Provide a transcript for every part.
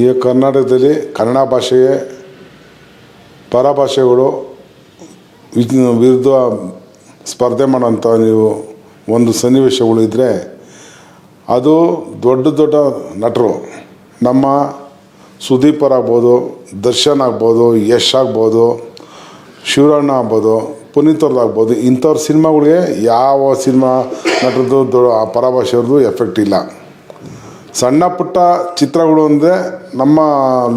ಈಗ ಕರ್ನಾಟಕದಲ್ಲಿ ಕನ್ನಡ ಭಾಷೆಗೆ ಪರಭಾಷೆಗಳು ವಿರುದ್ಧ ಸ್ಪರ್ಧೆ ಮಾಡೋಂಥ ನೀವು ಒಂದು ಸನ್ನಿವೇಶಗಳು ಇದ್ದರೆ ಅದು ದೊಡ್ಡ ದೊಡ್ಡ ನಟರು. ನಮ್ಮ ಸುದೀಪರ್ ಆಗ್ಬೋದು, ದರ್ಶನ್ ಆಗ್ಬೋದು, ಯಶ್ ಆಗ್ಬೋದು ಶಿವರಣ್ಣ ಆಗ್ಬೋದು, ಪುನೀತ್ ಅವ್ರದ್ದು ಆಗ್ಬೋದು, ಇಂಥವ್ರ ಸಿನಿಮಾಗಳಿಗೆ ಯಾವ ಸಿನಿಮಾ ನಟರದ್ದು ದೊ ಪರಭಾಷೆಯವ್ರದ್ದು ಎಫೆಕ್ಟ್ ಇಲ್ಲ. ಸಣ್ಣ ಪುಟ್ಟ ಚಿತ್ರಗಳು ಅಂದರೆ ನಮ್ಮ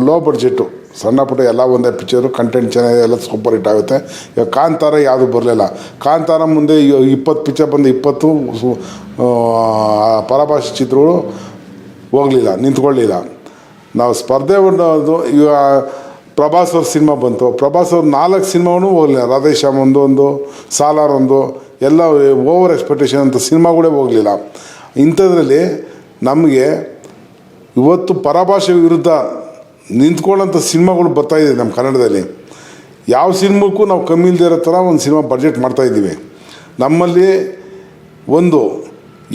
ಲೋ ಬಡ್ಜೆಟು ಸಣ್ಣ ಪುಟ್ಟ ಎಲ್ಲ ಒಂದೇ ಪಿಕ್ಚರು ಕಂಟೆಂಟ್ ಚೆನ್ನಾಗಿದೆ, ಎಲ್ಲ ಸೂಪರ್ ಹಿಟ್ ಆಗುತ್ತೆ. ಇವಾಗ ಕಾಂತಾರ ಯಾವುದು ಬರಲಿಲ್ಲ. ಕಾಂತಾರ ಮುಂದೆ ಇಪ್ಪತ್ತು ಪಿಕ್ಚರ್ ಬಂದು ಇಪ್ಪತ್ತು ಪರಭಾಷೆ ಚಿತ್ರಗಳು ಹೋಗಲಿಲ್ಲ, ನಿಂತ್ಕೊಳ್ಳಿಲ್ಲ. ನಾವು ಸ್ಪರ್ಧೆ ಅದು ಈಗ ಪ್ರಭಾಸ್ ಅವ್ರ ಸಿನಿಮಾ ಬಂತು. ಪ್ರಭಾಸ್ ಅವ್ರ ನಾಲ್ಕು ಸಿನಿಮಾನು ಹೋಗಲಿಲ್ಲ. ರಾಧೇಶ್ಯಾಮ್ ಒಂದು ಒಂದು ಸಾಲಾರ್ ಒಂದು, ಎಲ್ಲ ಓವರ್ ಎಕ್ಸ್ಪೆಕ್ಟೇಷನ್ ಅಂತ ಸಿನಿಮಾಗಳೇ ಹೋಗಲಿಲ್ಲ. ಇಂಥದ್ರಲ್ಲಿ ನಮಗೆ ಇವತ್ತು ಪರಭಾಷೆ ವಿರುದ್ಧ ನಿಂತ್ಕೊಳ್ಳೋಂಥ ಸಿನಿಮಾಗಳು ಬರ್ತಾಯಿದೆ ನಮ್ಮ ಕನ್ನಡದಲ್ಲಿ. ಯಾವ ಸಿನಿಮಾಕ್ಕೂ ನಾವು ಕಮ್ಮಿ ಇಲ್ಲದೆ ಇರೋ ಥರ ಒಂದು ಸಿನಿಮಾ ಬಡ್ಜೆಟ್ ಮಾಡ್ತಾಯಿದ್ದೀವಿ ನಮ್ಮಲ್ಲಿ ಒಂದು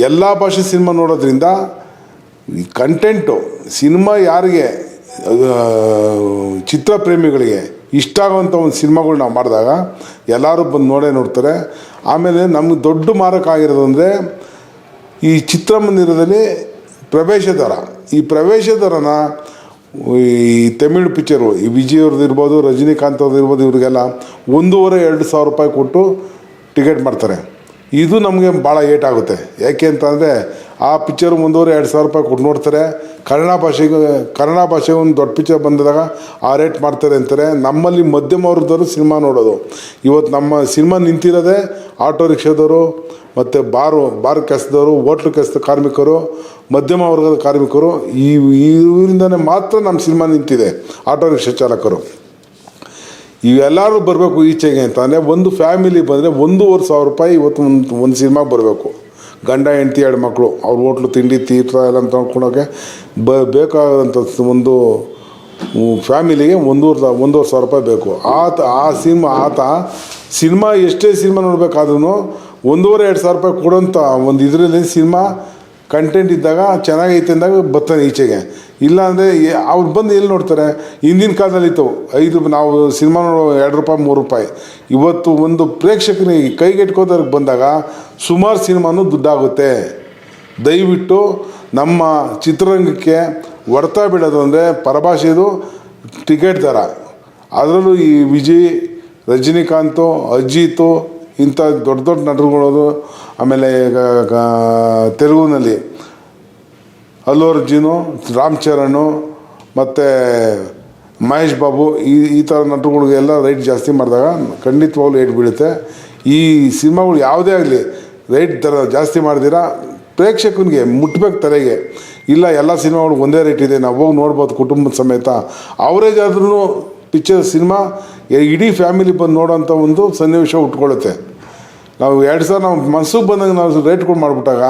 ಎಲ್ಲ ಭಾಷೆ ಸಿನಿಮಾ ನೋಡೋದ್ರಿಂದ ಕಂಟೆಂಟು ಸಿನಿಮಾ ಯಾರಿಗೆ ಚಿತ್ರ ಪ್ರೇಮಿಗಳಿಗೆ ಇಷ್ಟ ಆಗುವಂಥ ಒಂದು ಸಿನಿಮಾಗಳು ನಾವು ಮಾಡಿದಾಗ ಎಲ್ಲರೂ ಬಂದು ನೋಡೇ ನೋಡ್ತಾರೆ. ಆಮೇಲೆ ನಮ್ಗೆ ದೊಡ್ಡ ಮಾರಕ ಆಗಿರೋದು ಅಂದರೆ ಈ ಚಿತ್ರಮಂದಿರದಲ್ಲಿ ಪ್ರವೇಶ ದರ. ಈ ಪ್ರವೇಶ ದರನ ಈ ತಮಿಳ್ ಪಿಕ್ಚರು ಈ ವಿಜಯ್ ಅವ್ರದ್ದು ಇರ್ಬೋದು, ರಜನಿಕಾಂತ್ ಅವ್ರದ್ದು ಇರ್ಬೋದು, ಇವರಿಗೆಲ್ಲ ಒಂದೂವರೆ, ಎರಡು ಸಾವಿರ ರೂಪಾಯಿ ಕೊಟ್ಟು ಟಿಕೆಟ್ ಮಾಡ್ತಾರೆ. ಇದು ನಮಗೆ ಭಾಳ ಏಟಾಗುತ್ತೆ. ಯಾಕೆ ಅಂತಂದರೆ ಆ ಪಿಕ್ಚರ್ ಮುಂದುವರೆ ಎರಡು ಸಾವಿರ ರೂಪಾಯಿ ಕೊಟ್ಟು ನೋಡ್ತಾರೆ. ಕನ್ನಡ ಭಾಷೆಗೆ ಕನ್ನಡ ಭಾಷೆಗೆ ಒಂದು ದೊಡ್ಡ ಪಿಕ್ಚರ್ ಬಂದಾಗ ಆ ರೇಟ್ ಮಾಡ್ತಾರೆ ಅಂತಾರೆ. ನಮ್ಮಲ್ಲಿ ಮಧ್ಯಮ ವರ್ಗದವರು ಸಿನಿಮಾ ನೋಡೋದು. ಇವತ್ತು ನಮ್ಮ ಸಿನಿಮಾ ನಿಂತಿರೋದೆ ಆಟೋ ರಿಕ್ಷಾದವರು, ಮತ್ತು ಬಾರು, ಬಾರ್ ಕೆಲಸದವರು, ಹೋಟ್ಲು ಕೆಲಸದ ಕಾರ್ಮಿಕರು, ಮಧ್ಯಮ ವರ್ಗದ ಕಾರ್ಮಿಕರು, ಈ ಇವರಿಂದನೇ ಮಾತ್ರ ನಮ್ಮ ಸಿನಿಮಾ ನಿಂತಿದೆ. ಆಟೋ ರಿಕ್ಷಾ ಚಾಲಕರು. ಇವೆಲ್ಲರೂ ಬರಬೇಕು ಈಚೆಗೆ ಅಂತಂದರೆ ಒಂದು ಫ್ಯಾಮಿಲಿ ಬಂದರೆ ಒಂದೂವರೆ ಸಾವಿರ ರೂಪಾಯಿ ಇವತ್ತು ಒಂದು ಒಂದು ಸಿನಿಮಾಗೆ ಬರಬೇಕು. ಗಂಡ, ಹೆಂಡತಿ, ಎರಡು ಮಕ್ಕಳು ಅವ್ರ ಹೋಟ್ಲು ತಿಂಡಿ ತೀರ್ಥ ಎಲ್ಲ ತೊಳ್ಕೊಳೋಕ್ಕೆ ಬ ಬೇಕಾದಂಥ ಒಂದು ಫ್ಯಾಮಿಲಿಗೆ ಒಂದೂವರೆ ಒಂದೂವರೆ ಸಾವಿರ ರೂಪಾಯಿ ಬೇಕು. ಆತ ಆ ಸಿನಿಮಾ ಆತ ಸಿನಿಮಾ ಎಷ್ಟೇ ಸಿನಿಮಾ ನೋಡಬೇಕಾದ್ರೂ ಒಂದೂವರೆ, ಎರಡು ಸಾವಿರ ರೂಪಾಯಿ ಕೊಡೋಂಥ ಒಂದು ಇದರಲ್ಲಿ ಸಿನಿಮಾ ಕಂಟೆಂಟ್ ಇದ್ದಾಗ ಚೆನ್ನಾಗೈತೆ ಅಂದಾಗ ಬರ್ತಾನೆ ಈಚೆಗೆ. ಇಲ್ಲ ಅಂದರೆ ಅವ್ರು ಬಂದು ಎಲ್ಲಿ ನೋಡ್ತಾರೆ? ಹಿಂದಿನ ಕಾಲದಲ್ಲಿ ಇತ್ತು ಐದು ನಾವು ಸಿನಿಮಾ ನೋಡೋ ಎರಡು ರೂಪಾಯಿ, ಮೂರು ರೂಪಾಯಿ. ಇವತ್ತು ಒಂದು ಪ್ರೇಕ್ಷಕನಿಗೆ ಕೈಗೆಟ್ಕೋದವ್ರಿಗೆ ಬಂದಾಗ ಸುಮಾರು ಸಿನಿಮಾನು ದುಡ್ಡಾಗುತ್ತೆ. ದಯವಿಟ್ಟು ನಮ್ಮ ಚಿತ್ರರಂಗಕ್ಕೆ ಹೊಡ್ತಾ ಬಿಡೋದು ಅಂದರೆ ಪರಭಾಷೆದು ಟಿಕೆಟ್ ದರ. ಅದರಲ್ಲೂ ಈ ವಿಜಯ್, ರಜನಿಕಾಂತು, ಅಜಿತು ಇಂಥ ದೊಡ್ಡ ದೊಡ್ಡ ನಟರುಗಳದು ಆಮೇಲೆ ಈಗ ತೆಲುಗುನಲ್ಲಿ ಅಲ್ಲು ಅರ್ಜುನು ರಾಮ್ ಚರಣ್ ಮತ್ತು ಮಹೇಶ್ ಬಾಬು ಈ ಈ ಥರ ನಟರುಗಳಿಗೆಲ್ಲ ರೈಟ್ ಜಾಸ್ತಿ ಮಾಡಿದಾಗ ಖಂಡಿತವಾಗ್ಲೂ ಏಟ್ ಬೀಳುತ್ತೆ. ಈ ಸಿನಿಮಾಗಳು ಯಾವುದೇ ಆಗಲಿ ರೈಟ್ ದರ ಜಾಸ್ತಿ ಮಾಡಿದಿರ ಪ್ರೇಕ್ಷಕನಿಗೆ, ಮುಟ್ಬೇಕು ತಲೆಗೆ. ಇಲ್ಲ, ಎಲ್ಲ ಸಿನಿಮಾಗಳು ಒಂದೇ ರೇಟ್ ಇದೆ. ನಾವು ಹೋಗಿ ನೋಡ್ಬೋದು ಕುಟುಂಬದ ಸಮೇತ. ಅವರೇಜ್ ಆದ್ರೂ ಪಿಕ್ಚರ್ ಸಿನಿಮಾ ಇಡೀ ಫ್ಯಾಮಿಲಿ ಬಂದು ನೋಡೋಂಥ ಒಂದು ಸನ್ನಿವೇಶ ಉಟ್ಕೊಳ್ಳುತ್ತೆ. ನಾವು ಎರಡು ಸಾವಿರ ನಾವು ಮನಸ್ಸಿಗೆ ಬಂದಾಗ ನಾವು ರೇಟ್ಗಳು ಮಾಡಿಬಿಟ್ಟಾಗ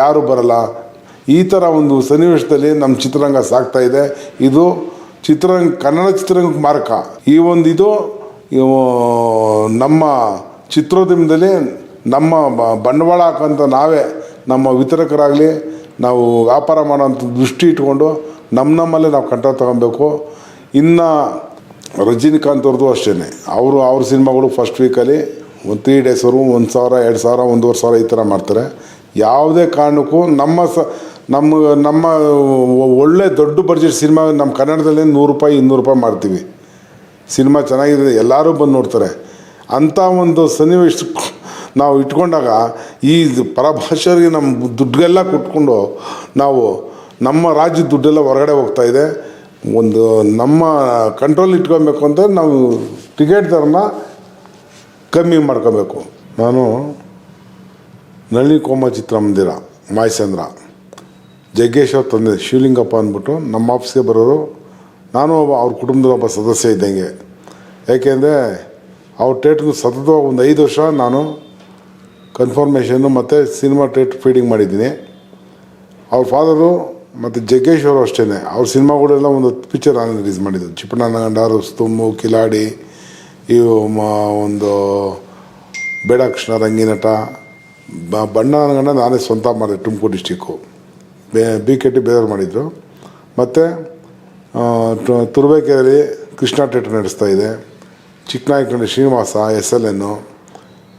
ಯಾರೂ ಬರಲ್ಲ. ಈ ಥರ ಒಂದು ಸನ್ನಿವೇಶದಲ್ಲಿ ನಮ್ಮ ಚಿತ್ರರಂಗ ಸಾಗ್ತಾ ಇದೆ. ಇದು ಚಿತ್ರರಂಗ, ಕನ್ನಡ ಚಿತ್ರರಂಗಕ್ಕೆ ಮಾರಕ. ಈ ಒಂದು ಇದು ನಮ್ಮ ಚಿತ್ರೋದ್ಯಮದಲ್ಲಿ ನಮ್ಮ ಬಂಡವಾಳ ಹಾಕೋಂಥ ನಾವೇ ನಮ್ಮ ವಿತರಕರಾಗಲಿ, ನಾವು ವ್ಯಾಪಾರ ಮಾಡೋಂಥ ದೃಷ್ಟಿ ಇಟ್ಕೊಂಡು ನಮ್ಮ ನಮ್ಮಲ್ಲೇ ನಾವು ಕಂಟ್ರೋಲ್ ತಗೊಬೇಕು. ಇನ್ನು ರಜನಿಕಾಂತ್ ಅವ್ರದ್ದು ಅಷ್ಟೇ ಅವರು ಅವ್ರ ಸಿನಿಮಾಗಳು ಫಸ್ಟ್ ವೀಕಲ್ಲಿ ಒಂದು ತ್ರೀ ಡೇಸವರು ಒಂದು ಸಾವಿರ, ಎರಡು ಸಾವಿರ, ಒಂದೂವರೆ ಸಾವಿರ ಈ ಥರ ಮಾಡ್ತಾರೆ. ಯಾವುದೇ ಕಾರಣಕ್ಕೂ ನಮ್ಮ ಸ, ನಮ್ಮ ನಮ್ಮ ಒಳ್ಳೆ ದೊಡ್ಡ ಬಜೆಟ್ ಸಿನಿಮಾ ನಮ್ಮ ಕನ್ನಡದಲ್ಲಿ ನೂರು ರೂಪಾಯಿ, ಇನ್ನೂರು ರೂಪಾಯಿ ಮಾಡ್ತೀವಿ. ಸಿನಿಮಾ ಚೆನ್ನಾಗಿದೆ, ಎಲ್ಲರೂ ಬಂದು ನೋಡ್ತಾರೆ. ಅಂಥ ಒಂದು ಸನ್ನಿವೇಶ ನಾವು ಇಟ್ಕೊಂಡಾಗ ಈ ಪರಭಾಷರಿಗೆ ನಮ್ಮ ದುಡ್ಡೆಲ್ಲ ಕೊಟ್ಕೊಂಡು ನಾವು ನಮ್ಮ ರಾಜ್ಯದ ದುಡ್ಡೆಲ್ಲ ಹೊರಗಡೆ ಹೋಗ್ತಾ ಇದೆ. ಒಂದು ನಮ್ಮ ಕಂಟ್ರೋಲ್ ಇಟ್ಕೊಬೇಕು ಅಂತ ನಾವು ಟಿಕೆಟ್ ದರನ ಕಮ್ಮಿ ಮಾಡ್ಕೋಬೇಕು. ನಾನು ನಳಿನಿ ಕೋಮ ಚಿತ್ರಮಂದಿರ, ಮಾಯಸಂದ್ರ, ಜಗ್ಗೇಶ್ವರ್ ತಂದೆ ಶಿವಲಿಂಗಪ್ಪ ಅಂದ್ಬಿಟ್ಟು ನಮ್ಮ ಆಫೀಸ್ಗೆ ಬರೋರು, ನಾನು ಒಬ್ಬ, ಅವ್ರ ಕುಟುಂಬದ ಒಬ್ಬ ಸದಸ್ಯ ಇದ್ದಂಗೆ. ಯಾಕೆಂದರೆ ಅವ್ರ ಥಿಯೇಟ್ರ್ ಸತತವಾಗಿ ಒಂದು ಐದು ವರ್ಷ ನಾನು ಕನ್ಫರ್ಮೇಷನ್ನು ಮತ್ತು ಸಿನಿಮಾ ಟೇಟ್ ಫೀಡಿಂಗ್ ಮಾಡಿದ್ದೀನಿ. ಅವ್ರ ಫಾದರು ಮತ್ತು ಜಗ್ಗೇಶ್ ಅವರು ಅಷ್ಟೇ ಅವ್ರ ಸಿನಿಮಾಗಳೆಲ್ಲ ಒಂದು ಪಿಕ್ಚರ್ ರಿಲೀಸ್ ಮಾಡಿದ್ದು ಚಿಪ್ಪಣ್ಣನ ಗಂಡ ರುಸ್ತುಮು ಕಿಲಾಡಿ, ಇವು ಒಂದು ಬೇಡ ಕೃಷ್ಣ ರಂಗಿನಟ ಬ ಬಣ್ಣನ ಗಂಡ ನಾನೇ ಸ್ವಂತ ಮಾಡಿದೆ, ತುಮಕೂರು ಡಿಸ್ಟಿಕ್ಕು ಬೇ ಬಿ ಕೆ ಟಿ ಬೇರೆಯವ್ರು ಮಾಡಿದರು. ಮತ್ತು ತುರ್ಬೇಕೆರೆಯಲ್ಲಿ ಕೃಷ್ಣ ಥಿಯೇಟರ್ ನಡೆಸ್ತಾ ಇದೆ. ಚಿಕ್ಕನಾಯಕನಹಳ್ಳಿ ಶ್ರೀನಿವಾಸ ಎಸ್ ಎಲ್ ಎನ್ನು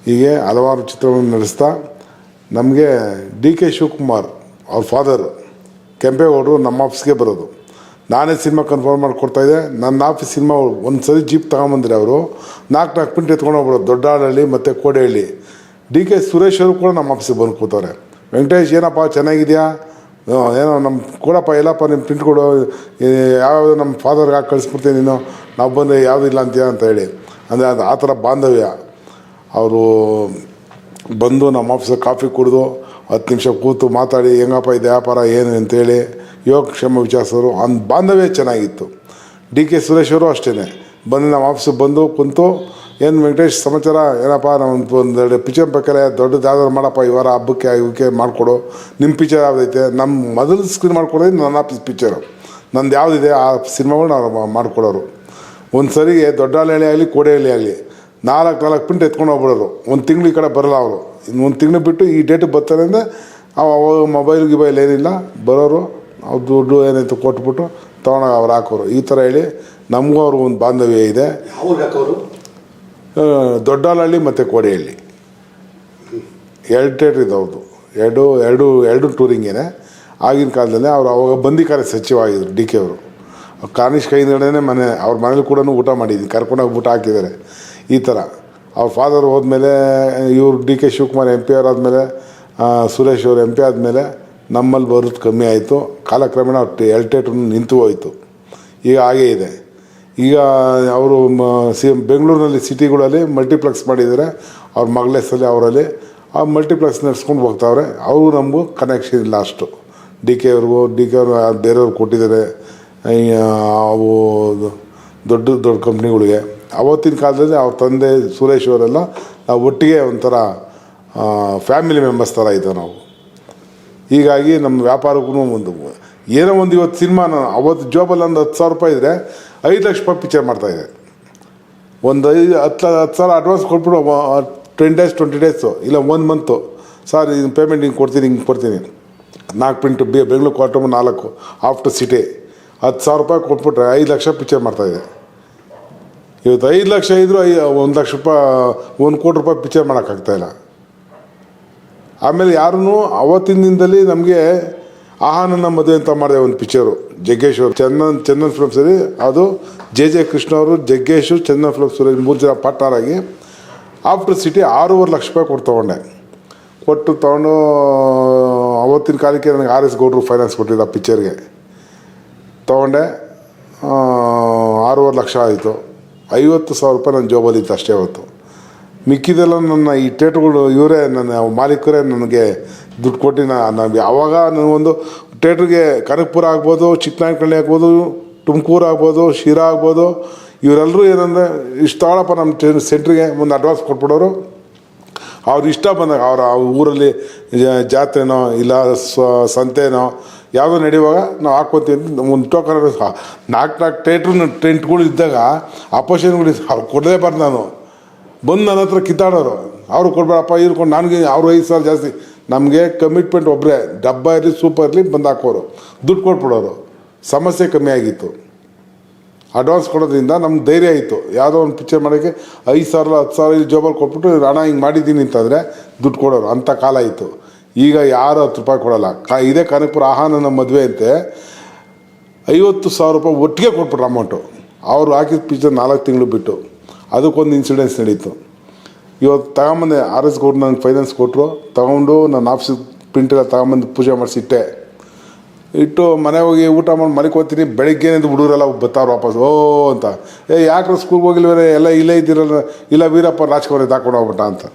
ಹೀಗೆ ಹಲವಾರು ಚಿತ್ರಗಳನ್ನು ನಡೆಸ್ತಾ, ನಮಗೆ ಡಿ ಕೆ ಶಿವಕುಮಾರ್, ಅವ್ರ ಫಾದರ್ ಕೆಂಪೇಗೌಡರು ನಮ್ಮ ಆಫೀಸ್ಗೆ ಬರೋದು. ನಾನೇ ಸಿನಿಮಾ ಕನ್ಫರ್ಮ್ ಮಾಡಿ ಕೊಡ್ತಾಯಿದ್ದೆ ನನ್ನ ಆಫೀಸ್ ಸಿನಿಮಾ ಒಂದು ಸರಿ ಜೀಪ್ ತಗೊಂಬಂದ್ರೆ ಅವರು. ನಾಲ್ಕು ನಾಲ್ಕು ಪಿಂಟ್ ಎತ್ಕೊಂಡು ಹೋಗ್ಬಿಡೋದು. ದೊಡ್ಡಹಳ್ಳಿ ಮತ್ತು ಕೋಡೆಹಳ್ಳಿ. ಡಿ ಕೆ ಸುರೇಶ್ ಅವರು ಕೂಡ ನಮ್ಮ ಆಫೀಸಿಗೆ ಬಂದು ಕೂತವ್ರೆ. ವೆಂಕಟೇಶ್, ಏನಪ್ಪ, ಚೆನ್ನಾಗಿದೆಯಾ? ಏನೋ ನಮ್ಮ ಕೂಡಪ್ಪ, ಎಲ್ಲಪ್ಪ ನಿಮ್ಮ ಪ್ರಿಂಟ್ ಕೊಡು. ಯಾವ್ಯಾವ ನಮ್ಮ ಫಾದರ್ಗೆ ಹಾಕಿ ಕಳಿಸ್ಬಿಡ್ತೀನಿ ನೀನು. ನಾವು ಬಂದರೆ ಯಾವುದಿಲ್ಲ ಅಂತೀಯ ಅಂತ ಹೇಳಿ. ಅಂದರೆ ಅದು ಆ ಥರ ಬಾಂಧವ್ಯ. ಅವರು ಬಂದು ನಮ್ಮ ಆಫೀಸಲ್ಲಿ ಕಾಫಿ ಕುಡಿದು ಹತ್ತು ನಿಮಿಷ ಕೂತು ಮಾತಾಡಿ, ಹೆಂಗಪ್ಪ ಇದು ವ್ಯಾಪಾರ ಏನು? ಅಂತೇಳಿ ಯೋಗಕ್ಷೇಮ ವಿಚಾರಿಸೋರು ಅಂದ್ ಬಾಂಧವ್ಯ ಚೆನ್ನಾಗಿತ್ತು. ಡಿ ಕೆ ಸುರೇಶ್ ಅವರು ಅಷ್ಟೇ ಬಂದು ನಮ್ಮ ಆಫೀಸಿಗೆ ಬಂದು ಕುಂತು, ಏನು ವೆಂಕಟೇಶ್, ಸಮಾಚಾರ? ಏನಪ್ಪ ನಾವು ಒಂದೆರಡು ಪಿಚರ್ ಬೇಕಾರೆ ಯಾವ್ದಾದ್ರು ಮಾಡಪ್ಪ, ಈ ವಾರ ಹಬ್ಬಕ್ಕೆ ಇವಕ್ಕೆ ಮಾಡಿಕೊಡು. ನಿಮ್ಮ ಪಿಚರ್ ಯಾವುದೈತೆ? ನಮ್ಮ ಮೊದಲು ಸ್ಕ್ರೀನ್ ಮಾಡ್ಕೊಡೋದು ನನ್ನ ಆಫೀಸ್ ಪಿಚ್ಚರು. ನಂದು ಯಾವುದಿದೆ ಆ ಸಿನಿಮಾಗಳು ನಾವು ಮಾಡಿಕೊಡೋರು. ಒಂದು ಸರಿಗೆ ದೊಡ್ಡ ಹಳ್ಳಿ ಆಗಲಿ, ಕೋಡೆಹಳ್ಳಿ ಆಗಲಿ ನಾಲ್ಕು ನಾಲ್ಕು ಪಿಂಟ್ ಎತ್ಕೊಂಡು ಹೋಗ್ಬಿಡೋರು. ಒಂದು ತಿಂಗಳು ಈ ಕಡೆ ಬರಲ್ಲ ಅವರು. ಒಂದು ತಿಂಗಳು ಬಿಟ್ಟು ಈ ಡೇಟ್ ಬರ್ತಾರೆ ಅಂದರೆ ಅವಾಗ ಮೊಬೈಲ್ ಗಿಬೈಲ್ ಏನಿಲ್ಲ ಬರೋರು ಅವ್ರು ದುಡ್ಡು ಏನಾಯಿತು ಕೊಟ್ಬಿಟ್ಟು ತೊಗೊಂಡಾಗ ಅವ್ರು ಹಾಕೋರು. ಈ ಥರ ಹೇಳಿ ನಮಗೂ ಅವ್ರಿಗೂ ಒಂದು ಬಾಂಧವ್ಯ ಇದೆ. ದೊಡ್ಡಹಳ್ಳಿ ಮತ್ತು ಕೋಡಿಹಳ್ಳಿ. ಎರಡು ಟೇಟ್ರ್ ಇದೆ ಅವ್ರದ್ದು ಎರಡು ಎರಡು ಎರಡು ಟೂರಿಂಗೇನೆ ಆಗಿನ ಕಾಲದಲ್ಲೇ ಅವರು ಅವಾಗ ಬಂದಿಕಾರೆ ಸಚಿವಾಗಿದ್ರು ಡಿ ಕೆ ಅವರು. ಕಾರ್ನಿಶ್ ಕೈ ಮನೆ ಅವ್ರ ಮನೇಲಿ ಕೂಡ ಊಟ ಮಾಡಿದ್ದೀನಿ ಕರ್ಕೊಂಡೋಗಿ ಊಟ ಹಾಕಿದ್ದಾರೆ. ಈ ಥರ ಅವ್ರ ಫಾದರ್ ಹೋದ್ಮೇಲೆ, ಇವರು D K Shivakumar M P ಅವರಾದ್ಮೇಲೆ Suresh ಅವರು ಎಂ ಪಿ ಆದಮೇಲೆ ನಮ್ಮಲ್ಲಿ ಬರೋದು ಕಮ್ಮಿ ಆಯಿತು. ಕಾಲಕ್ರಮೇಣ ಅವ್ರು ಟೇಟ್ರ್ ನಿಂತು ಹೋಯಿತು. ಈಗ ಹಾಗೇ ಇದೆ. ಈಗ ಅವರು ಸಿ, ಬೆಂಗಳೂರಿನಲ್ಲಿ ಸಿಟಿಗಳಲ್ಲಿ ಮಲ್ಟಿಪ್ಲೆಕ್ಸ್ ಮಾಡಿದರೆ. ಅವ್ರ ಮಗಳ ಹೆಸರಲ್ಲಿ ಅವರಲ್ಲಿ. ಆ ಮಲ್ಟಿಪ್ಲೆಕ್ಸ್ ನಡೆಸ್ಕೊಂಡು ಹೋಗ್ತಾವ್ರೆ. ಅವರು ನಮಗೂ ಕನೆಕ್ಷನ್ ಇಲ್ಲ ಅಷ್ಟು. ಡಿ ಕೆ ಅವ್ರಿಗೂ, ಡಿ ಕೆ ಅವರು ಬೇರೆಯವ್ರು ಕೊಟ್ಟಿದ್ದಾರೆ ಅವು ದೊಡ್ಡ ದೊಡ್ಡ ಕಂಪ್ನಿಗಳಿಗೆ ಅವತ್ತಿನ ಕಾಲದಲ್ಲಿ ಅವ್ರ ತಂದೆ ಸುರೇಶ್ ಅವರೆಲ್ಲ ನಾವು ಒಟ್ಟಿಗೆ ಒಂಥರ ಫ್ಯಾಮಿಲಿ ಮೆಂಬರ್ಸ್ ಥರ ಇದ್ದೆ ನಾವು. ಹೀಗಾಗಿ ನಮ್ಮ ವ್ಯಾಪಾರಕ್ಕೂ ಒಂದು, ಏನೋ ಒಂದು ಇವತ್ತು ಸಿನಿಮಾ ಅವತ್ತು ಜೋಬಲ್ಲಿ ಒಂದು ಹತ್ತು ಸಾವಿರ ರೂಪಾಯಿ ಇದ್ದರೆ ಐದು ಲಕ್ಷ ರೂಪಾಯಿ ಪಿಕ್ಚರ್ ಮಾಡ್ತಾಯಿದೆ ಒಂದು ಐದು, ಹತ್ತು ಹತ್ತು ಸಾವಿರ ಅಡ್ವಾನ್ಸ್ ಕೊಟ್ಬಿಡು ಟೆನ್ ಡೇಸ್ ಟ್ವೆಂಟಿ ಡೇಸು ಇಲ್ಲ ಒನ್ ಮಂತು ಸರ್ ಇದು ಪೇಮೆಂಟ್ ಹಿಂಗೆ ಕೊಡ್ತೀನಿ ಹಿಂಗೆ ಕೊಡ್ತೀನಿ. ನಾಲ್ಕು ಪ್ರಿಂಟು ಬೆಂಗಳೂರು ಕ್ವಾರ್ಟರ್ ನಾಲ್ಕು ಆಫ್ಟರ್ ಸಿಟಿ ಹತ್ತು ಸಾವಿರ ರೂಪಾಯಿ ಕೊಟ್ಬಿಟ್ರೆ ಐದು ಲಕ್ಷ ಪಿಕ್ಚರ್ ಮಾಡ್ತಾಯಿದೆ ಇವತ್ತು ಐದು ಲಕ್ಷ ಇದ್ದರೂ ಐ, ಒಂದು ಲಕ್ಷ ರೂಪಾಯಿ, ಒಂದು ಕೋಟಿ ರೂಪಾಯಿ ಪಿಕ್ಚರ್ ಮಾಡೋಕ್ಕಾಗ್ತಾಯಿಲ್ಲ ಆಮೇಲೆ ಯಾರೂ ಅವತ್ತಿನ ದಿನದಲ್ಲಿ ನಮಗೆ ಆಹಾ ಮದುವೆ ಅಂತ ಮಾಡಿದೆ ಒಂದು ಪಿಕ್ಚರು ಜಗ್ಗೇಶ್ ಅವರು. ಚಂದನ್ ಚಂದನ್ ಫಿಲ್ಮ್ಸಲ್ಲಿ ಅದು ಜೆ ಜೆ ಕೃಷ್ಣ ಅವರು, ಜಗ್ಗೇಶು, ಚಂದನ್ ಫಿಲ್ಮ್ಸ್ ಸುರೇಶ್ ಮೂರು ಜನ ಪಾರ್ಟ್ನರ್ ಆಗಿ ಆಫ್ಟರ್ ಸಿಟಿ ಆರೂವರೆ ಲಕ್ಷ ರೂಪಾಯಿ ಕೊಟ್ಟು ತೊಗೊಂಡೆ. ಕೊಟ್ಟು ತೊಗೊಂಡು, ಅವತ್ತಿನ ಕಾಲಕ್ಕೆ ನನಗೆ ಆರ್ ಎಸ್ ಗೌಡ್ರು ಫೈನಾನ್ಸ್ ಕೊಟ್ಟಿದ್ದು ಆ ಪಿಕ್ಚರ್ಗೆ ತೊಗೊಂಡೆ ಆರೂವರೆ ಲಕ್ಷ ಆಯಿತು. ಐವತ್ತು ಸಾವಿರ ರೂಪಾಯಿ ನನ್ನ ಜಾಬಲ್ಲಿ ಇತ್ತು ಅಷ್ಟೇ ಅವತ್ತು ಮಿಕ್ಕಿದೆಲ್ಲ ನನ್ನ ಈ ಟೇಟ್ರ್ಗಳು ಇವರೇ ನನ್ನ ಮಾಲೀಕರೇ ನನಗೆ ದುಡ್ಡು ಕೊಟ್ಟು ನಾನು ಯಾವಾಗ ನನಗೊಂದು ಟೇಟ್ರಿಗೆ ಕನಕಪುರ ಆಗ್ಬೋದು, ಚಿಕ್ಕನಾಯಕನಹಳ್ಳಿ ಆಗ್ಬೋದು, ತುಮಕೂರು ಆಗ್ಬೋದು, ಶಿರಾ ಆಗ್ಬೋದು. ಇವರೆಲ್ಲರೂ ಏನಂದರೆ ಇಷ್ಟು ತಗೊಳಪ್ಪ ನಮ್ಮ ಸೆಂಟ್ರಿಗೆ ಒಂದು ಅಡ್ವಾನ್ಸ್ ಕೊಟ್ಬಿಡೋರು. ಅವ್ರು ಇಷ್ಟ ಬಂದಾಗ ಅವರ ಊರಲ್ಲಿ ಜಾತ್ರೆನೋ, ಇಲ್ಲ ಸಂತೆನೋ ಯಾವುದೋ ನಡೆಯುವಾಗ ನಾವು ಹಾಕ್ಕೊತೀವಿ ಒಂದು ಟೋಕನ್ ನಾಲ್ಕು ನಾಲ್ಕು ಟೇಟ್ರ್ ಟೆಂಟ್ಗಳು ಇದ್ದಾಗ ಅಪೋಸಿಷನ್ಗಳು ಅವ್ರು ಕೊಡಲೇಬಾರ್ದು ನಾನು. ಬಂದು ನನ್ನ ಹತ್ರ ಕಿತ್ತಾಡೋರು. ಅವರು ಕೊಡ್ಬೇಡಪ್ಪ ಇರ್ಕೊಂಡು ನನಗೆ ಅವ್ರು ಐದು ಸಾವಿರ ಜಾಸ್ತಿ. ನಮಗೆ ಕಮಿಟ್ಮೆಂಟ್ ಒಬ್ಬರೇ ಡಬ್ಬ ಇರಲಿ ಸೂಪರ್ ಇರಲಿ, ಬಂದು ಹಾಕೋರು. ದುಡ್ಡು ಕೊಟ್ಬಿಡೋರು. ಸಮಸ್ಯೆ ಕಮ್ಮಿ ಆಗಿತ್ತು. ಅಡ್ವಾನ್ಸ್ ಕೊಡೋದ್ರಿಂದ ನಮ್ಗೆ ಧೈರ್ಯ ಆಯಿತು ಯಾವುದೋ ಒಂದು ಪಿಕ್ಚರ್ ಮಾಡೋಕ್ಕೆ ಐದು ಸಾವಿರ, ಹತ್ತು ಸಾವಿರ ಜೋಬಲ್ಲಿ ಕೊಟ್ಬಿಟ್ಟು ಹಣ ಹಿಂಗೆ ಮಾಡಿದ್ದೀನಿ ಅಂತಂದರೆ ದುಡ್ಡು ಕೊಡೋರು. ಅಂಥ ಕಾಲ ಇತ್ತು. ಈಗ ಯಾರು ಹತ್ತು ರೂಪಾಯಿ ಕೊಡಲ್ಲ. ಕಾ, ಇದೇ ಕನಕಪುರ ಆಹಾನ ನಮ್ಮ ಮದುವೆ ಅಂತೆ, ಐವತ್ತು ಸಾವಿರ ರೂಪಾಯಿ ಒಟ್ಟಿಗೆ ಕೊಟ್ಬಿಟ್ರು ಅಮೌಂಟು. ಅವರು ಹಾಕಿದ ಪಿಕ್ಚರ್ ನಾಲ್ಕು ತಿಂಗಳು ಬಿಟ್ಟು. ಅದಕ್ಕೊಂದು ಇನ್ಸಿಡೆನ್ಸ್ ನಡೀತು. ಇವತ್ತು ತಗೊಂಬಂದೆ ಆರ್ ಎಸ್ ಕೊಟ್ಟು ನನಗೆ ಫೈನಾನ್ಸ್ ಕೊಟ್ಟರು ತಗೊಂಡು ನನ್ನ ಆಫೀಸಿಗೆ ಪ್ರಿಂಟೆಲ್ಲ ತಗೊಂಬಂದು ಪೂಜೆ ಮಾಡಿಸಿಟ್ಟೆ ಇಟ್ಟು. ಮನೆ ಹೋಗಿ ಊಟ ಮಾಡಿ ಮನೆಗೆ ಹೋಗ್ತೀನಿ ಬೆಳಗ್ಗೆ ಹುಡುಗರೆಲ್ಲ ಬರ್ತಾರೆ ವಾಪಸ್. ಓ, ಅಂತ. ಏ ಯಾಕೆ ಸ್ಕೂಲ್ಗೆ ಹೋಗಿಲ್ವೇ ಎಲ್ಲ ಇಲ್ಲೇ ಇದ್ದೀರಲ್ಲ. ಇಲ್ಲ ವೀರಪ್ಪ ರಾಜ್ಕುಮಾರ್ ತಗೊಂಡು ಹೋಗ್ಬಿಟ್ಟ ಅಂತ.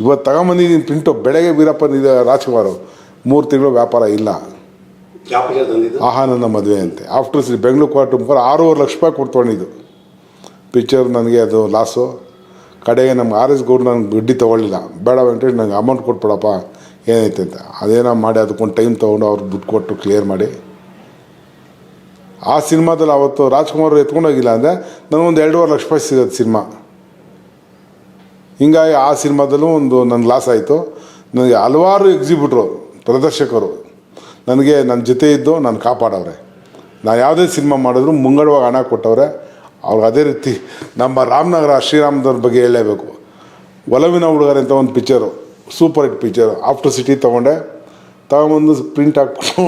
ಇವತ್ತು ತಗೊಂಬಂದಿದ್ದೀನಿ ಪ್ರಿಂಟು ಬೆಳಗ್ಗೆ ವೀರಪ್ಪ ಇದು ರಾಜ್ಕುಮಾರು ಮೂರು ತಿಂಗಳು ವ್ಯಾಪಾರ ಇಲ್ಲ. ಆಹಾ ನನ್ನ ಮದುವೆ ಅಂತೆ. ಆಫ್ಟರ್ ಸಿ ಬೆಂಗಳೂರು ಕ್ವಾರ್ಟು ಮುಖ ಆರೂವರೆ ಲಕ್ಷ ರೂಪಾಯಿ ಕೊಟ್ಟು ತೊಗೊಂಡಿದ್ದು. ಪಿಕ್ಚರ್ ನನಗೆ ಅದು ಲಾಸು ಕಡೆಗೆ ನಮ್ಮ ಆರ್ ಎಸ್ ಗೌಡ್ ನನಗೆ ಬಿಡ್ಡಿ ತೊಗೊಳ್ಳಿಲ್ಲ. ಬೇಡ ವೆಂಕಟೇಶ್ ನನಗೆ ಅಮೌಂಟ್ ಕೊಟ್ಬಿಡಪ್ಪ ಏನೈತೆ ಅಂತ. ಅದೇನೋ ಮಾಡಿ ಅದಕ್ಕೊಂದು ಟೈಮ್ ತೊಗೊಂಡು ಅವ್ರು ದುಡ್ಡು ಕೊಟ್ಟು ಕ್ಲಿಯರ್ ಮಾಡಿ. ಆ ಸಿನಿಮಾದಲ್ಲಿ ಅವತ್ತು ರಾಜ್ಕುಮಾರ್ ಎತ್ಕೊಂಡೋಗಿಲ್ಲ ಅಂದರೆ ನನಗೊಂದು ಎರಡೂವರೆ ಲಕ್ಷ ರೂಪಾಯಿ ಸಿಗೋದು ಸಿನಿಮಾ. ಹಿಂಗಾಗಿ ಆ ಸಿನಿಮಾದಲ್ಲೂ ಒಂದು ನನ್ನ ಲಾಸ್ ಆಯಿತು. ನನಗೆ ಹಲವಾರು ಎಕ್ಸಿಬಿಟ್ರು ಪ್ರದರ್ಶಕರು ನನಗೆ ನನ್ನ ಜೊತೆ ಇದ್ದು ನಾನು ಕಾಪಾಡವ್ರೆ. ನಾನು ಯಾವುದೇ ಸಿನಿಮಾ ಮಾಡಿದ್ರು ಮುಂಗಡವಾಗಿ ಹಣ ಕೊಟ್ಟವ್ರೆ. ಅವ್ರಿಗೆ ಅದೇ ರೀತಿ ನಮ್ಮ ರಾಮನಗರ ಶ್ರೀರಾಮದವ್ರ ಬಗ್ಗೆ ಹೇಳಲೇಬೇಕು. ಒಲವಿನ ಹುಡುಗರೆ ಅಂತ ಒಂದು picture super hit picture after city ತೊಗೊಂಡೆ. ತಗೊಂಬಂದು ಪ್ರಿಂಟ್ ಹಾಕ್ಬಿಟ್ಟು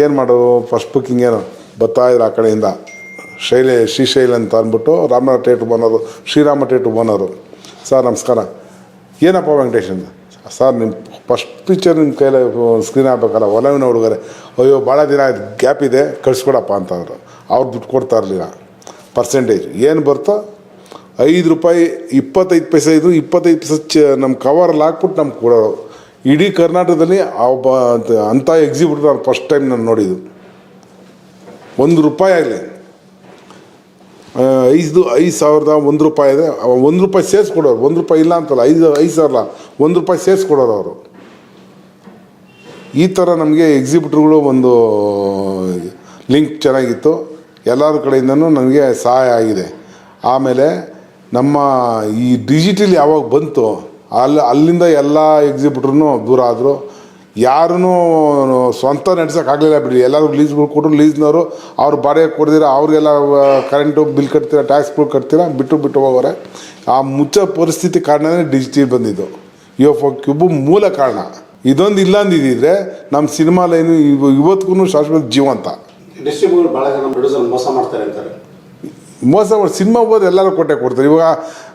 ಏನು ಮಾಡೋದು ಫಸ್ಟ್ ಬುಕ್ಕಿಂಗ್ ಏನು, ಬರ್ತಾ ಇದ್ರು ಆ ಕಡೆಯಿಂದ. ಶೈಲೆ, ಶ್ರೀಶೈಲ ಅಂತ ಅಂದ್ಬಿಟ್ಟು ರಾಮನಗರ ಥಿಯೇಟ್ರ್ ಬನ್ನೋರು ಶ್ರೀರಾಮ ಥಿಯೇಟ್ರ್ ಬೋನರು ಸರ್, ನಮಸ್ಕಾರ. ಏನಪ್ಪ ವೆಂಕಟೇಶ್ ಅಂತ? ಸರ್ ನಿಮ್ಮ ಫಸ್ಟ್ ಪಿಕ್ಚರ್ ನಿಮ್ಮ ಕೈಲೇ ಸ್ಕ್ರೀನ್ ಆಗಬೇಕಲ್ಲ ಒಲವಿನ ಹುಡುಗರೆ. ಅಯ್ಯೋ, ಭಾಳ ದಿನ ಗ್ಯಾಪ್ ಇದೆ, ಕಳಿಸ್ಕೊಡಪ್ಪ ಅಂತಂದರು ಅವ್ರು ದುಡ್ಡು ಕೊಡ್ತಾ ಇರಲಿಲ್ಲ. ಪರ್ಸೆಂಟೇಜ್ ಏನು ಬರ್ತೋ? ಐದು ರೂಪಾಯಿ, ಇಪ್ಪತ್ತೈದು ಪೈಸೆ ಇದ್ರು ಇಪ್ಪತ್ತೈದು ಪೈಸೆ ಚ ನಮ್ಮ ಕವರಲ್ಲಿ ಹಾಕ್ಬಿಟ್ಟು ನಮ್ಗೆ ಕೊಡೋರು. ಇಡೀ ಕರ್ನಾಟಕದಲ್ಲಿ ಒಬ್ಬ ಅಂಥ ಎಕ್ಸಿಬಿಟ್ ನಾನು ಫಸ್ಟ್ ಟೈಮ್ ನಾನು ನೋಡಿದ್ದು. ಒಂದು ರೂಪಾಯಿ ಆಗಲಿ. ಐದು ಐದು ಸಾವಿರದ ಒಂದು ರೂಪಾಯಿ ಇದೆ. ಒಂದು ರೂಪಾಯಿ ಸೇರಿಸ್ಕೊಡೋರು. ಒಂದು ರೂಪಾಯಿ ಇಲ್ಲ ಅಂತಲ್ಲ, ಐದು ಐದು ಸಾವಿರ ಒಂದು ರೂಪಾಯಿ ಸೇರಿಸ್ಕೊಡೋರು ಅವರು. ಈ ಥರ ನಮಗೆ ಎಕ್ಸಿಬಿಟ್ರುಗಳು ಒಂದು, ಲಿಂಕ್ ಚೆನ್ನಾಗಿತ್ತು. ಎಲ್ಲರ ಕಡೆಯಿಂದನೂ ನನಗೆ ಸಹಾಯ ಆಗಿದೆ. ಆಮೇಲೆ ನಮ್ಮ ಈ ಡಿಜಿಟಲ್ ಯಾವಾಗ ಬಂತು ಅಲ್ಲಿ ಅಲ್ಲಿಂದ ಎಲ್ಲ ಎಕ್ಸಿಬಿಟ್ರೂ ದೂರ ಆದರು. ಯಾರೂ ಸ್ವಂತ ನಡ್ಸೋಕ್ಕಾಗಲಿಲ್ಲ ಬಿಡಿ. ಎಲ್ಲರೂ ಲೀಸ್ಗಳು ಕೊಟ್ಟರು ಲೀಸ್ನವರು ಅವ್ರು ಬಾಡಿಗೆ ಕೊಡ್ದಿರ ಅವ್ರಿಗೆಲ್ಲ ಕರೆಂಟು ಬಿಲ್ ಕಟ್ತೀರ ಟ್ಯಾಕ್ಸ್ಗಳು ಕಟ್ತೀರ ಬಿಟ್ಟು ಬಿಟ್ಟು ಹೋಗೋರೆ. ಆ ಮುಚ್ಚೋ ಪರಿಸ್ಥಿತಿ ಕಾರಣನೇ ಡಿಜಿಟಲ್ ಬಂದಿದ್ದು. ಯೋ ಕ್ಯೂಬು ಮೂಲ ಕಾರಣ. ಇದೊಂದು ಇಲ್ಲ ಅಂದಿದ್ದಿದ್ರೆ ನಮ್ಮ ಸಿನಿಮಾ ಲೈನು ಇವತ್ತಿಗೂ ಶಾಶ್ವತ ಜೀವಂತ. ಡಿಸ್ಟ್ರಿಬ್ಯೂಟರ್ ಭಾಳ ಜನ ಪ್ರೊಡ್ಯೂಸರ್ ಮೋಸ ಮಾಡ್ತಾರೆ ಅಂತಾರೆ. ಮೋಸ ಮಾಡಿ ಸಿನಿಮಾ ಹೋದ್ರೆ ಎಲ್ಲರೂ ಕೊಟ್ಟೆ ಕೊಡ್ತಾರೆ. ಇವಾಗ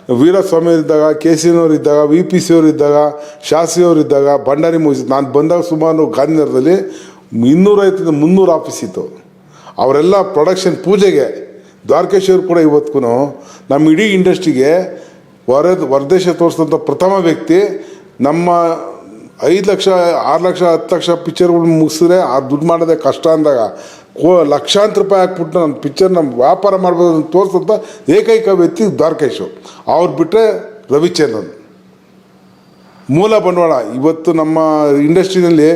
ವೀರಸ್ವಾಮಿ ಇದ್ದಾಗ ಕೆ ಸಿ ಇದ್ದಾಗ ವಿ ಪಿ ಸಿ ಅವ್ರು ಇದ್ದಾಗ ಶಾಸಿ ಅವ್ರು ಇದ್ದಾಗ ಭಂಡಾರಿ ಮುಗಿಸಿತ್ತು ನಾನು ಬಂದಾಗ ಸುಮಾರು ಗಾಂಧಿನಗರದಲ್ಲಿ ಇನ್ನೂರೈವತ್ತರಿಂದ ಮುನ್ನೂರು ಆಫೀಸ್ ಇತ್ತು. ಅವರೆಲ್ಲ ಪ್ರೊಡಕ್ಷನ್ ಪೂಜೆಗೆ, ದ್ವಾರಕೇಶ್ವರ್ ಕೂಡ ಇವತ್ತಿಗೂ ನಮ್ಮ ಇಡೀ ಇಂಡಸ್ಟ್ರಿಗೆ ಹೊರ ಹೊರದೇಶ ತೋರಿಸಿದಂಥ ಪ್ರಥಮ ವ್ಯಕ್ತಿ ನಮ್ಮ ಐದು ಲಕ್ಷ, ಆರು ಲಕ್ಷ, ಹತ್ತು ಲಕ್ಷ ಪಿಕ್ಚರ್ಗಳು ಮುಗಿಸಿದ್ರೆ ಆ ದುಡ್ಡು ಮಾಡೋದೇ ಕಷ್ಟ ಅಂದಾಗ ಕೋ, ಲಕ್ಷಾಂತರ ರೂಪಾಯಿ ಹಾಕ್ಬಿಟ್ಟು ನನ್ನ ಪಿಕ್ಚರ್ ನಮ್ಮ ವ್ಯಾಪಾರ ಮಾಡ್ಬೋದು ಅಂತ ತೋರಿಸಂತ ಏಕೈಕ ವ್ಯಕ್ತಿ ದ್ವಾರಕೇಶು. ಅವ್ರು ಬಿಟ್ಟರೆ ರವಿಚಂದ್ರನ್. ಮೂಲ ಬಂಡವಾಳ. ಇವತ್ತು ನಮ್ಮ ಇಂಡಸ್ಟ್ರಿನಲ್ಲಿ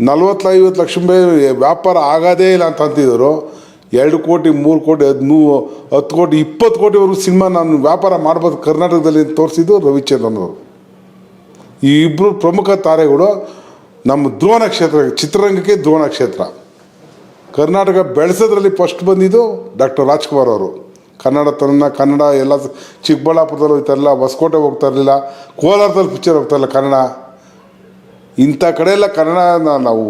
ನಲ್ವತ್ತು ಐವತ್ತು ಲಕ್ಷ ರೂಪಾಯಿ ವ್ಯಾಪಾರ ಆಗೋದೇ ಇಲ್ಲ ಅಂತ ಅಂತಿದ್ದರು. ಎರಡು ಕೋಟಿ, ಮೂರು ಕೋಟಿ ಹದಿನೂ ಹತ್ತು ಕೋಟಿ, ಇಪ್ಪತ್ತು ಕೋಟಿವರೆಗೂ ಸಿನಿಮಾ ನಾನು ವ್ಯಾಪಾರ ಮಾಡ್ಬೋದು ಕರ್ನಾಟಕದಲ್ಲಿ ತೋರಿಸಿದ್ದು ರವಿಚಂದ್ರನ್ ಅವರು. ಈ ಇಬ್ಬರು ಪ್ರಮುಖ ತಾರೆಗಳು ನಮ್ಮ ಧ್ರುವ ನಕ್ಷತ್ರ ಚಿತ್ರರಂಗಕ್ಕೆ ಧ್ರುವ ನಕ್ಷತ್ರ ಕರ್ನಾಟಕ ಬೆಳೆಸೋದ್ರಲ್ಲಿ ಫಸ್ಟ್ ಬಂದಿದ್ದು ಡಾಕ್ಟರ್ ರಾಜ್ಕುಮಾರ್ ಅವರು. ಕನ್ನಡ ತನ್ನ, ಕನ್ನಡ ಎಲ್ಲ ಚಿಕ್ಕಬಳ್ಳಾಪುರದಲ್ಲಿ ಹೋಗ್ತಾ ಇರಲಿಲ್ಲ, ಹೊಸಕೋಟೆ ಹೋಗ್ತಾ ಇರಲಿಲ್ಲ, ಕೋಲಾರದಲ್ಲಿ ಪಿಕ್ಚರ್ ಹೋಗ್ತಾ ಕನ್ನಡ. ಇಂಥ ಕಡೆ ಎಲ್ಲ ಕನ್ನಡ ನಾವು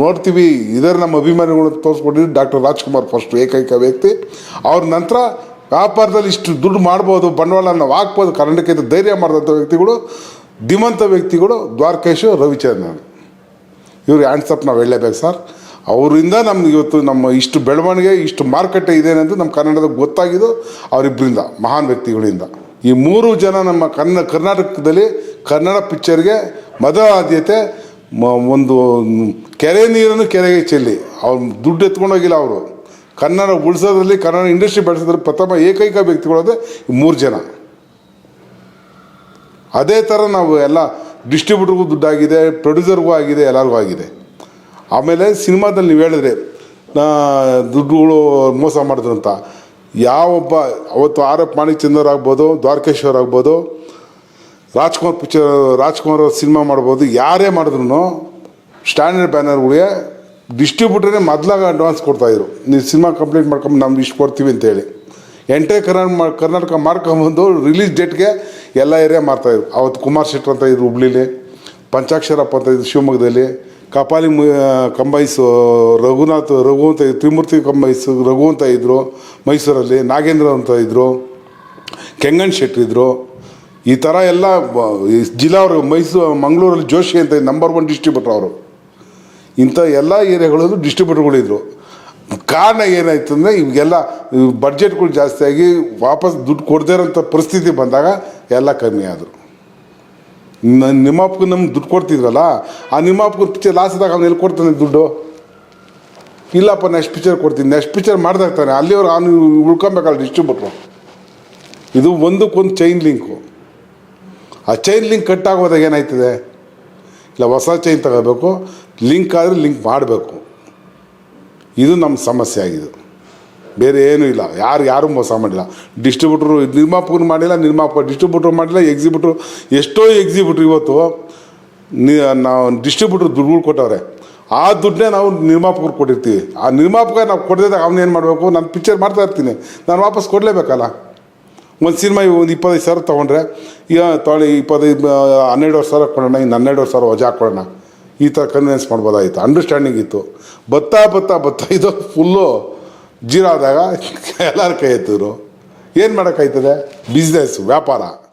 ನೋಡ್ತೀವಿ, ಇದರ ನಮ್ಮ ಅಭಿಮಾನಿಗಳು ತೋರಿಸ್ಕೊಟ್ಟಿದ್ದು ಡಾಕ್ಟರ್ ರಾಜ್ಕುಮಾರ್ ಫಸ್ಟ್ ಏಕೈಕ ವ್ಯಕ್ತಿ. ಅವ್ರ ನಂತರ ವ್ಯಾಪಾರದಲ್ಲಿ ಇಷ್ಟು ದುಡ್ಡು ಮಾಡ್ಬೋದು ಬಂಡವಾಳ ನಾವು ಹಾಕ್ಬೋದು, ಕನ್ನಡಕ್ಕೆ ಧೈರ್ಯ ಮಾಡಿದಂಥ ವ್ಯಕ್ತಿಗಳು. ಧೀಮಂತ ವ್ಯಕ್ತಿಗಳು ದ್ವಾರಕೇಶು, ರವಿಚಂದ್ರನ್. ಇವ್ರು ಹ್ಯಾಂಡ್ಸಪ್ ನಾವು ಹೇಳಲೇಬೇಕು ಸರ್ ಅವರಿಂದ ನಮ್ಗೆ ಇವತ್ತು ನಮ್ಮ ಇಷ್ಟು ಬೆಳವಣಿಗೆ, ಇಷ್ಟು ಮಾರುಕಟ್ಟೆ ಇದೆ ಅಂತ ನಮ್ಮ ಕನ್ನಡದ ಗೊತ್ತಾಗಿದ್ದು ಅವರಿಬ್ಬರಿಂದ ಮಹಾನ್ ವ್ಯಕ್ತಿಗಳಿಂದ. ಈ ಮೂರು ಜನ ನಮ್ಮ ಕನ್ನ, ಕರ್ನಾಟಕದಲ್ಲಿ ಕನ್ನಡ ಪಿಕ್ಚರ್ಗೆ ಮೊದಲ ಆದ್ಯತೆ ಒಂದು ಕೆರೆ ನೀರನ್ನು ಕೆರೆಗೆ ಚೆಲ್ಲಿ. ಅವ್ರು ದುಡ್ಡು ಎತ್ಕೊಂಡೋಗಿಲ್ಲ ಅವರು. ಕನ್ನಡ ಉಳಿಸೋದ್ರಲ್ಲಿ, ಕನ್ನಡ ಇಂಡಸ್ಟ್ರಿ ಬೆಳೆಸೋದ್ರಲ್ಲಿ ಪ್ರಥಮ ಏಕೈಕ ವ್ಯಕ್ತಿಗಳಂದರೆ ಮೂರು ಜನ. ಅದೇ ಥರ ನಾವು ಎಲ್ಲ ಡಿಸ್ಟ್ರಿಬ್ಯೂಟರ್ಗೂ ದುಡ್ಡಾಗಿದೆ ಪ್ರೊಡ್ಯೂಸರ್ಗೂ ಆಗಿದೆ, ಎಲ್ಲರಿಗೂ ಆಗಿದೆ. ಆಮೇಲೆ ಸಿನಿಮಾದಲ್ಲಿ ನೀವು ಹೇಳಿದ್ರೆ ದುಡ್ಡುಗಳು ಮೋಸ ಮಾಡಿದ್ರು ಅಂತ ಯಾವೊಬ್ಬ ಅವತ್ತು ಆರ್ ಎಫ್ ಮಾಣಿಕ್ಚಂದರ್ ಆಗ್ಬೋದು ದ್ವಾರಕೇಶ್ವರ್ ಆಗ್ಬೋದು, ರಾಜ್ಕುಮಾರ್ ಪಿಕ್ಚರ್, ರಾಜ್ಕುಮಾರ್ ಅವ್ರ ಸಿನಿಮಾ ಮಾಡ್ಬೋದು, ಯಾರೇ ಮಾಡಿದ್ರು ಸ್ಟ್ಯಾಂಡರ್ಡ್ ಬ್ಯಾನರ್ಗಳಿಗೆ ಡಿಸ್ಟ್ರಿಬ್ಯೂಟರ್ನೇ ಮೊದಲಾಗ ಅಡ್ವಾನ್ಸ್ ಕೊಡ್ತಾಯಿದ್ರು ನೀವು ಸಿನಿಮಾ ಕಂಪ್ಲೀಟ್ ಮಾಡ್ಕೊಂಡು ನಮ್ಗೆ ಇಷ್ಟು ಕೊಡ್ತೀವಿ ಅಂತೇಳಿ. ಎಂಟೇ ಕರ್ನಾಟಕ ಕರ್ನಾಟಕ ಮಾಡ್ಕೊಂಬಂದು ರಿಲೀಸ್ ಡೇಟ್ಗೆ ಎಲ್ಲ ಏರಿಯಾ ಮಾರ್ತಾಯಿದ್ರು ಅವತ್ತು ಕುಮಾರ್ ಶೆಟ್ರ್ ಅಂತ ಇದ್ರು ಹುಬ್ಳಿಲಿ, ಪಂಚಾಕ್ಷರಪ್ಪ ಅಂತ ಇದ್ರು ಶಿವಮೊಗ್ಗದಲ್ಲಿ, ಕಪಾಲಿ ಕಂಬೈಸ್ ರಘುನಾಥ್, ರಘು ಅಂತ ತ್ರಿಮೂರ್ತಿ ಕಂಬೈಸ್, ರಘು ಅಂತ ಇದ್ದರು ಮೈಸೂರಲ್ಲಿ, ನಾಗೇಂದ್ರ ಅಂತ ಇದ್ದರು ಕೆಂಗಣ್ ಇದ್ದರು ಈ ಥರ ಎಲ್ಲ ಜಿಲ್ಲಾವ್ರಿಗೆ ಮೈಸೂರು, ಮಂಗಳೂರಲ್ಲಿ ಜೋಶಿ ಅಂತ ನಂಬರ್ ಒನ್ ಡಿಸ್ಟ್ರಿಬ್ಯೂಟರ್ ಅವರು. ಇಂಥ ಎಲ್ಲ ಏರಿಯಾಗಳಲ್ಲೂ ಡಿಸ್ಟ್ರಿಬ್ಯೂಟರ್ಗಳಿದ್ರು ಕಾರಣ ಏನಾಯ್ತು ಅಂದರೆ ಇವಾಗೆಲ್ಲ ಬಡ್ಜೆಟ್ಗಳು ಜಾಸ್ತಿ ಆಗಿ ವಾಪಸ್ ದುಡ್ಡು ಕೊಡದೇ ಇರೋಂಥ ಪರಿಸ್ಥಿತಿ ಬಂದಾಗ ಎಲ್ಲ ಕಮ್ಮಿ ಆದರು. ನಿಮ್ಮ ಅಪ್ಪಗೆ ನಮ್ಗೆ ದುಡ್ಡು ಕೊಡ್ತಿದ್ರಲ್ಲ, ಆ ನಿಮ್ಮ ಅಪ್ಪಗೆ ಪಿಕ್ಚರ್ ಲಾಸ್ ಆದಾಗ ಅವ್ನು ಎಲ್ಲಿ ಕೊಡ್ತಾನೆ ದುಡ್ಡು? ಇಲ್ಲಪ್ಪ ನೆಕ್ಸ್ಟ್ ಪಿಕ್ಚರ್ ಕೊಡ್ತೀನಿ. ನೆಕ್ಸ್ಟ್ ಪಿಕ್ಚರ್ ಮಾಡ್ದಾಗ ತಾನೆ ಅಲ್ಲಿವ್ರು ಅವನು ಉಳ್ಕೊಬೇಕಲ್ಲ ಡಿಸ್ಟ್ರಿಬ್ಯೂಟ್ರು ಇದು ಒಂದಕ್ಕೊಂದು ಚೈನ್ ಲಿಂಕು ಆ ಚೈನ್ ಲಿಂಕ್ ಕಟ್ ಆಗೋದಾಗ ಏನಾಯ್ತದೆ? ಇಲ್ಲ, ಹೊಸ ಚೈನ್ ತಗೋಬೇಕು. ಲಿಂಕ್ ಆದರೆ ಲಿಂಕ್ ಮಾಡಬೇಕು. ಇದು ನಮ್ಮ ಸಮಸ್ಯೆ ಆಗಿದೆ. ಬೇರೆ ಏನೂ ಇಲ್ಲ. ಯಾರು, ಯಾರೂ ಮೋಸ ಮಾಡಿಲ್ಲ. ಡಿಸ್ಟ್ರಿಬ್ಯೂಟ್ರು ನಿರ್ಮಾಪಕರು ಮಾಡಿಲ್ಲ, ನಿರ್ಮಾಪಕ ಡಿಸ್ಟ್ರಿಬ್ಯೂಟ್ರು ಮಾಡಿಲ್ಲ ಎಕ್ಸಿಬ್ಯೂಟ್ರು ಎಷ್ಟೋ ಎಕ್ಸಿಬ್ಯೂಟ್ರು ಇವತ್ತು ನಾವು ಡಿಸ್ಟ್ರಿಬ್ಯೂಟ್ರು ದುಡ್ಡುಗಳು ಕೊಟ್ಟವ್ರೆ. ಆ ದುಡ್ಡನ್ನೇ ನಾವು ನಿರ್ಮಾಪಕರು ಕೊಟ್ಟಿರ್ತೀವಿ. ಆ ನಿರ್ಮಾಪಕ ನಾವು ಕೊಡದಿದ್ದಾಗ ಏನು ಮಾಡಬೇಕು? ನಾನು ಪಿಕ್ಚರ್ ಮಾಡ್ತಾ ಇರ್ತೀನಿ. ನಾನು ವಾಪಸ್ ಕೊಡಲೇಬೇಕಲ್ಲ? ಒಂದು ಸಿನಿಮಾ ಒಂದು ಇಪ್ಪತ್ತೈದು ಸಾವಿರ ತೊಗೊಂಡ್ರೆ ಈಗ ತೊಳೆ ಇಪ್ಪತ್ತೈದು ಹನ್ನೆರಡುವರೆ ಸಾವಿರ ಕೊಡೋಣ, ಇನ್ನು ಹನ್ನೆರಡುವರೆ ಸಾವಿರ ವಜಾ ಹಾಕೊಳ್ಳೋಣ ಈ ಥರ ಕನ್ವಿನ್ಸ್ ಮಾಡ್ಬೋದಾಗಿತ್ತು ಅಂಡರ್ಸ್ಟ್ಯಾಂಡಿಂಗ್ ಇತ್ತು. ಬತ್ತಾ ಭತ್ತ ಭತ್ತ ಇದು ಫುಲ್ಲು ಜೀರೋ ಆದಾಗ ಎಲ್ಲರ ಕೈ ಎತ್ತಿದ್ರು. ಏನು ಮಾಡೋಕ್ಕಾಯ್ತದೆ? ಬಿಸ್ನೆಸ್ ವ್ಯಾಪಾರ.